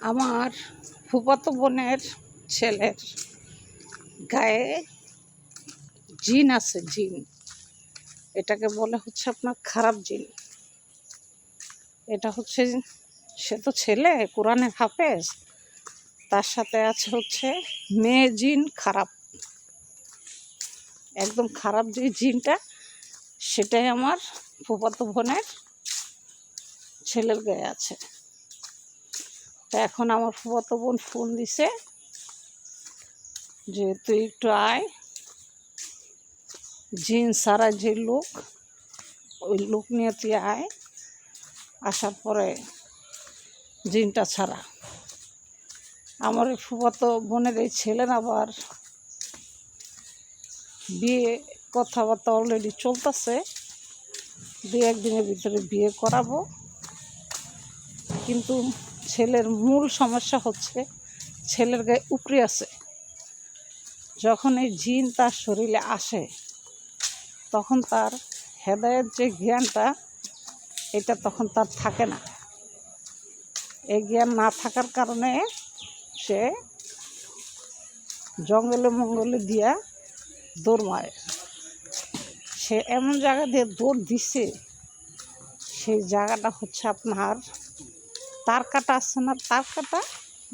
আমার ফুফাতো বোনের ছেলের গায়ে জিন আছে, জিন। এটাকে বলে হচ্ছে আপনার খারাপ জিন। এটা হচ্ছে, সে তো ছেলে, কোরআনের হাফেজ। তার সাথে আছে হচ্ছে মেয়ে জিন খারাপ। একদম খারাপ যে জিনটা, সেটাই আমার ফুফাতো বোনের ছেলের গায়ে আছে। এখন আমার ফুফাতো বোন ফোন দিছে যে তুই একটু আয়। জিন সারা যে লোক, ওই লোক নিয়ে তুই আয়। আসার পরে জিনটা ছাড়া। আমার এই ফুফাতো বোনের এই ছেলের আবার বিয়ে কথাবার্তা অলরেডি চলতেছে। দু একদিনের ভিতরে বিয়ে করাবো। কিন্তু ছেলের মূল সমস্যা হচ্ছে ছেলের গায়ে উপরে আছে। যখন এই জিন তার শরীরে আসে, তখন তার হেদায়ের যে জ্ঞানটা, এটা তখন তার থাকে না। এই জ্ঞান না থাকার কারণে সে জঙ্গলে মঙ্গলে দিয়া দৌড় মারে। সে এমন জায়গা দিয়ে দৌড় দিছে, সেই জায়গাটা হচ্ছে আপনার তার কাটা আছে না তার কাটা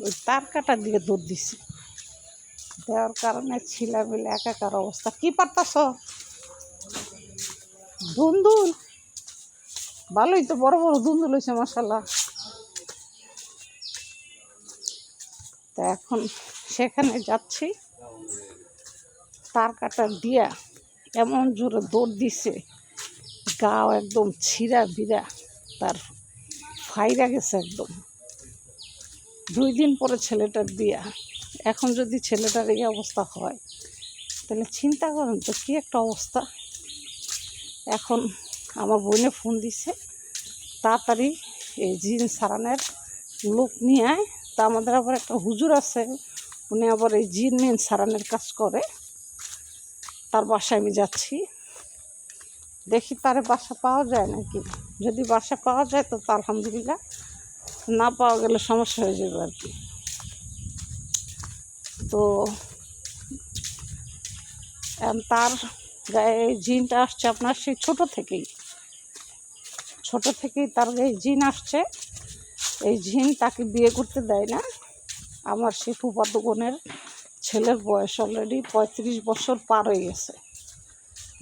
ওই তার কাটা দিয়ে দৌড় দিছে। দেওয়ার কারণে ছিলা মিলে একাকার অবস্থা। কি পারতাছ? দুন্দুল ভালোই তো, বড় বড় দুন্দুল হয়েছে মশালা তা এখন সেখানে যাচ্ছি। তার কাটা দিয়া এমন জোরে দৌড় দিছে, গাও একদম ছিঁড়া বিড়া। তার ফাইরা গেছে একদম। দুই দিন পরে ছেলেটার দিয়া এখন যদি ছেলেটার এই অবস্থা হয়, তাহলে চিন্তা করেন তো কী একটা অবস্থা। এখন আমার বোনে ফোন দিছে, তাড়াতাড়ি এই জিন সারানের লোক নিয়ে আয়। তা আমাদের আবার একটা হুজুর আছে, উনি আবার এই জিন মিন সারানের কাজ করে। তার বাসায় আমি যাচ্ছি। দেখি তার বাসা পাওয়া যায় নাকি? যদি বাসা পাওয়া যায় তো আলহামদুলিল্লাহ, না পাওয়া গেলে সমস্যা হয়ে যাবে আর কি। তো তার গায়ে জিনটা আসছে আপনার সেই ছোট থেকেই। ছোট থেকেই তার গায়ে জিন আসছে। এই জিন তাকে বিয়ে করতে দেয় না। আমার সে ফুফাতো বোনের ছেলের বয়স অলরেডি পঁয়ত্রিশ বছর পার হয়ে গেছে।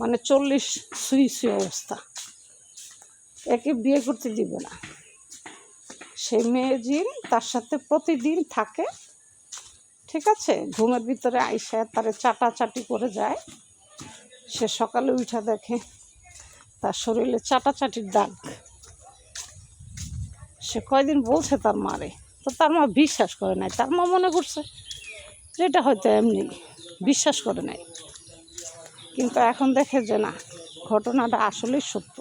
মানে চল্লিশ সুই সুই অবস্থা। একে বিয়ে করতে দিবে না। সেই মেয়ে জিন, তার সাথে প্রতিদিন থাকে। ঠিক আছে? ঘুমের ভিতরে আইসা তারে চাটাচাটি করে যায়। সে সকালে উঠা দেখে তার শরীরে চাটাচাটির দাগ। সে কয়দিন বলছে তার মারে। তো তার মা বিশ্বাস করে নাই। তার মা মনে করছে যে এটা হয়তো এমনি। বিশ্বাস করে নাই। কিন্তু এখন দেখে যে না, ঘটনাটা আসলেই সত্য।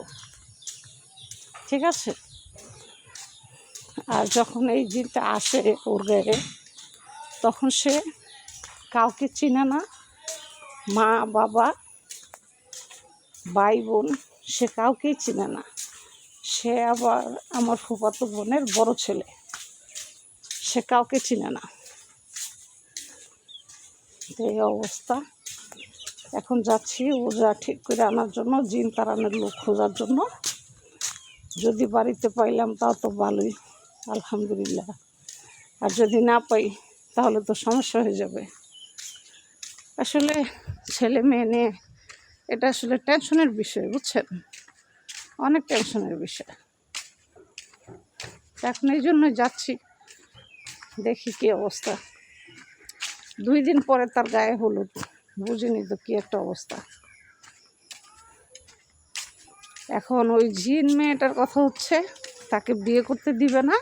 ঠিক আছে? আর যখন এই জিনটা আসে ওর গায়ে, তখন সে কাউকে চিনে না। মা, বাবা ভাই বোন সে কাউকেই চিনে না। সে আবার আমার ফুফাতো বোনের বড় ছেলে। সে কাউকে চিনে না। এই অবস্থা। এখন যাচ্ছি ওজা ঠিক করে আনার জন্য, জিন তারানের লোক খোঁজার জন্য। যদি বাড়িতে পাইলাম, তাও তো ভালোই, আলহামদুলিল্লাহ। আর যদি না পাই, তাহলে তো সমস্যা হয়ে যাবে। আসলে ছেলে মেয়ে নিয়ে এটা আসলে টেনশনের বিষয়, বুঝছেন? অনেক টেনশনের বিষয়। এখন এই জন্য যাচ্ছি, দেখি কি অবস্থা। দুই দিন পরে তার গায়ে হলুদ। বুঝিনি তো কি একটা অবস্থা। এখন ওই জিন মেয়েটার কথা হচ্ছে, তাকে বিয়ে করতে দিবে না,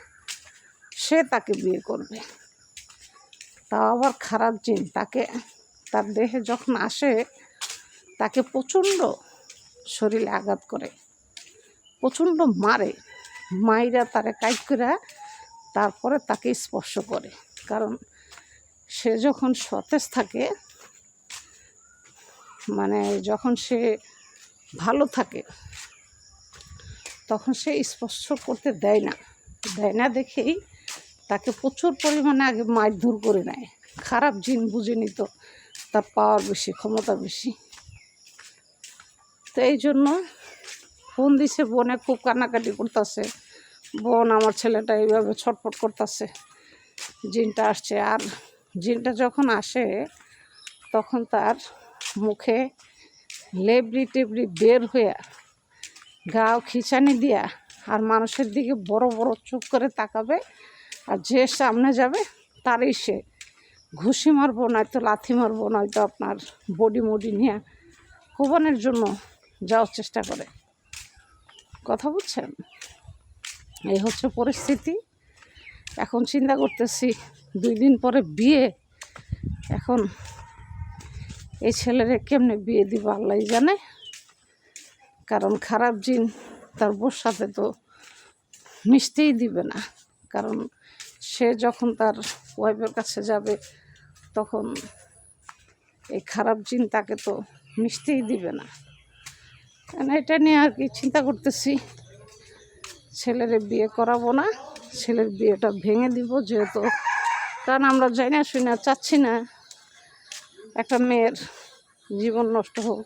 সে তাকে বিয়ে করবে। তাও আবার খারাপ জিন, তাকে, তার দেহে যখন আসে, তাকে প্রচণ্ড শরীরে আঘাত করে, প্রচণ্ড মারে, মাইরা তারে কাইট করে, তারপরে তাকে স্পর্শ করে। কারণ সে যখন সতেজ থাকে মানে যখন সে ভালো থাকে, তখন সে স্পর্শ করতে দেয় না। দেয় না দেখেই তাকে প্রচুর পরিমাণে আগে মারধর করে নেয়। খারাপ জিন বুঝে নিত, তার পাওয়ার বেশি, ক্ষমতা বেশি। তো এই জন্য ফোন দিছে, বোনে খুব কান্নাকাটি করতেছে। বোন, আমার ছেলেটা এইভাবে ছটফট করতেছে। জিনটা আসছে, আর জিনটা যখন আসে, তখন তার মুখে লেবড়ি টেবড়ি বের হয়ে গাও খিচানি দিয়া আর মানুষের দিকে বড় বড় চুপ করে তাকাবে আর যে সামনে যাবে তারই সে। ঘুষি মারবো, নয়তো লাথি মারবো, নয়তো আপনার বডি মডি নিয়ে কোবানের জন্য যাওয়ার চেষ্টা করে। কথা বুঝছেন? এই হচ্ছে পরিস্থিতি। এখন চিন্তা করতেছি, দুই দিন পরে বিয়ে। এখন এই ছেলেরে কেমনে বিয়ে দিব আল্লাহ জানে? কারণ খারাপ জিন, তার বোর সাথে তো মিশতেই দিবে না। কারণ সে যখন তার ওয়াইফের কাছে যাবে, তখন এই খারাপ জিন তাকে তো মিশতেই দিবে না। এটা নিয়ে আর কি চিন্তা করতেছি? ছেলের বিয়ে করাবো না, ছেলের বিয়েটা ভেঙে দিব যেহেতু। কারণ আমরা যাই না শুই না চাচ্ছি না একটা মেয়ের জীবন নষ্ট হোক,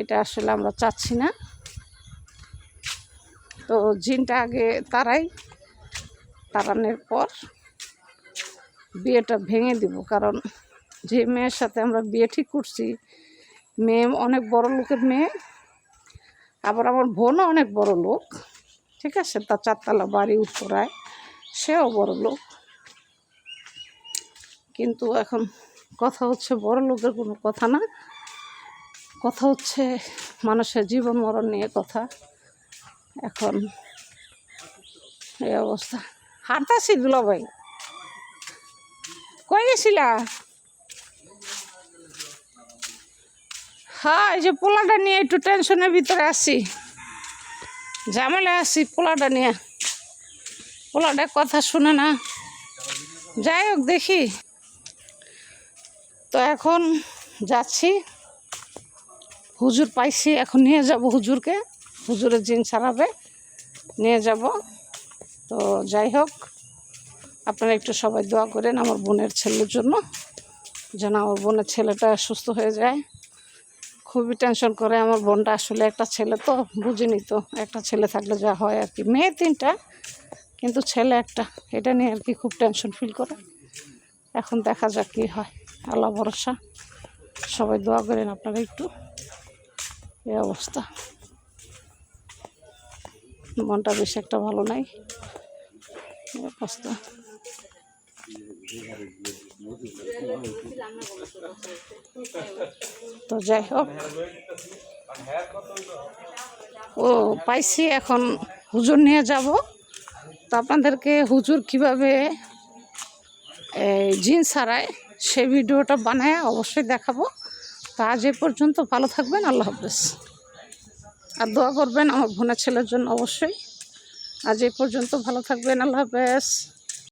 এটা আসলে আমরা চাচ্ছি না। তো জিনটা আগে তারাই তাড়ানোর পর বিয়েটা ভেঙে দিব, কারণ যে মেয়ের সাথে আমরা বিয়ে ঠিক করছি, মেয়ে অনেক বড় লোকের মেয়ে, আবার আমার বোনও অনেক বড় লোক, ঠিক আছে? তার চারতলা বাড়ি উত্তরায়, সেও বড় লোক। কিন্তু এখন কথা হচ্ছে বড় লোকের কোনো কথা না। কথা হচ্ছে মানুষের জীবন মরণ নিয়ে কথা। এখন এই অবস্থা। হাঁটতাছি দুলা ভাই। কই গেছিলা? হ্যাঁ এই যে পোলাটা নিয়ে একটু টেনশনের ভিতরে আসি ঝামেলা আসি পোলাটা নিয়ে। পোলাটা কথা শুনে না। যাই হোক, দেখি। তো এখন যাচ্ছি। হুজুর পাইছি, এখন নিয়ে যাব হুজুরকে। হুজুরের জিন ছাড়াবে, নিয়ে যাব। তো যাই হোক, আপনারা একটু সবাই দোয়া করেন আমার বোনের ছেলের জন্য, যেন আমার বোনের ছেলেটা সুস্থ হয়ে যায়। খুবই টেনশন করে, আমার বোনটা আসলে একটা ছেলে তো, বুঝিনি তো, একটা ছেলে থাকলে যা হয় আর কি। মেয়ে তিনটা, কিন্তু ছেলে একটা, এটা নিয়ে আর কি খুব টেনশন ফিল করে। এখন দেখা যাক কী হয়। আল্লাহ ভরসা। সবাই দোয়া করেন আপনারা একটু। এই অবস্থা। মনটা বেশি একটা ভালো নাই। অবস্থা। তো যাই হোক। ও, পাইছি এখন হুজুর নিয়ে যাব। তো আপনাদেরকে হুজুর কীভাবে জিন ছাড়ায় সে ভিডিওটা বানায় অবশ্যই দেখাবো। তো আজ এ পর্যন্ত ভালো থাকবেন, আল্লাহ হাফেজ। আর দোয়া করবেন আমার ভোনা ছেলের জন্য অবশ্যই। আজ এ পর্যন্ত ভালো থাকবেন, আল্লাহ হাফেজ।